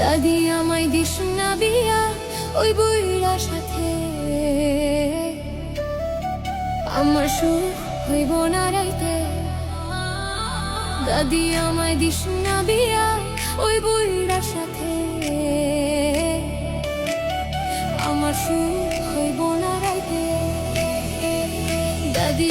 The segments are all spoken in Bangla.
দাদি আমায় দিস না বিয়া ওই বইরা সাথে। আমার সুর হইব না রাইতে। দাদি আমায় দিস না বিয়া ওই বইরা সাথে। আমার সুর হইব না রাইতে। দাদি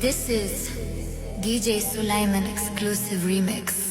This is DJ Sulaiman exclusive remix.